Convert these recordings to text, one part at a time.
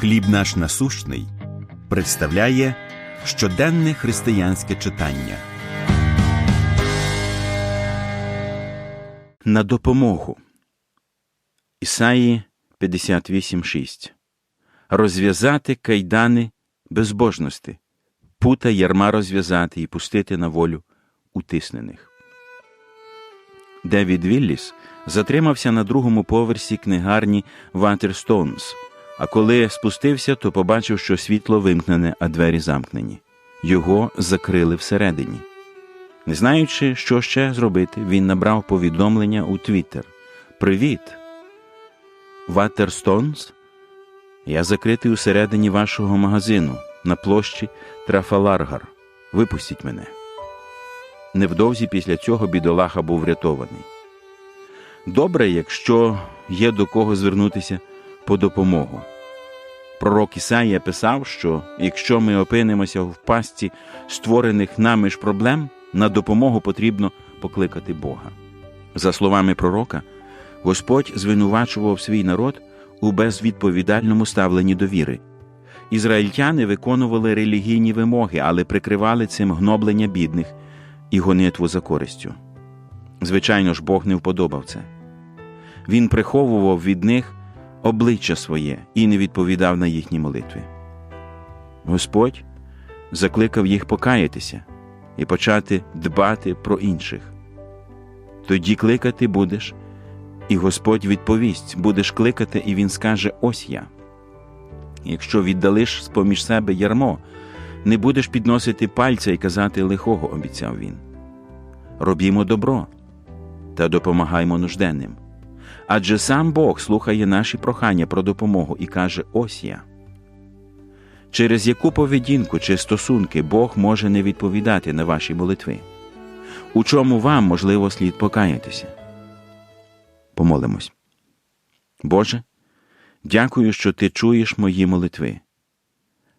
Хліб наш насущний представляє щоденне християнське читання. На допомогу. Ісаї 58.6 Розв'язати кайдани безбожності, пута ярма розв'язати і пустити на волю утиснених. Девід Вілліс затримався на другому поверсі книгарні Ватерстоунс, а коли спустився, то побачив, що світло вимкнене, а двері замкнені. Його закрили всередині. Не знаючи, що ще зробити, він набрав повідомлення у Твіттер. Привіт! Ватерстонс? Я закритий усередині вашого магазину на площі Трафаларгар. Випустіть мене. Невдовзі після цього бідолаха був врятований. Добре, якщо є до кого звернутися по допомогу. Пророк Ісаїя писав, що якщо ми опинимося в пастці створених нами ж проблем, на допомогу потрібно покликати Бога. За словами пророка, Господь звинувачував свій народ у безвідповідальному ставленні до віри. Ізраїльтяни виконували релігійні вимоги, але прикривали цим гноблення бідних і гонитву за користю. Звичайно ж, Бог не вподобав це. Він приховував від них обличчя своє і не відповідав на їхні молитви. Господь закликав їх покаятися і почати дбати про інших. Тоді кликати будеш, і Господь відповість: будеш кликати, і Він скаже: Ось я. Якщо віддалиш з поміж себе ярмо, не будеш підносити пальця і казати лихого, обіцяв він. Робімо добро та допомагаймо нужденним. Адже сам Бог слухає наші прохання про допомогу і каже: Ось я. Через яку поведінку чи стосунки Бог може не відповідати на ваші молитви? У чому вам можливо слід покаятися? Помолимось. Боже, дякую, що Ти чуєш мої молитви.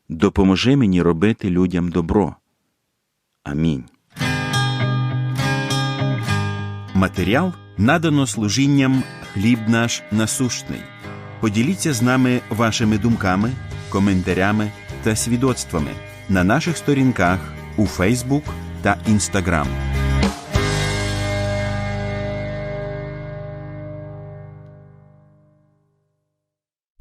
Допоможи мені робити людям добро. Амінь. Матеріал надано служінням хліб наш насущний. Поділіться з нами вашими думками, коментарями та свідоцтвами на наших сторінках у Фейсбук та Інстаграм.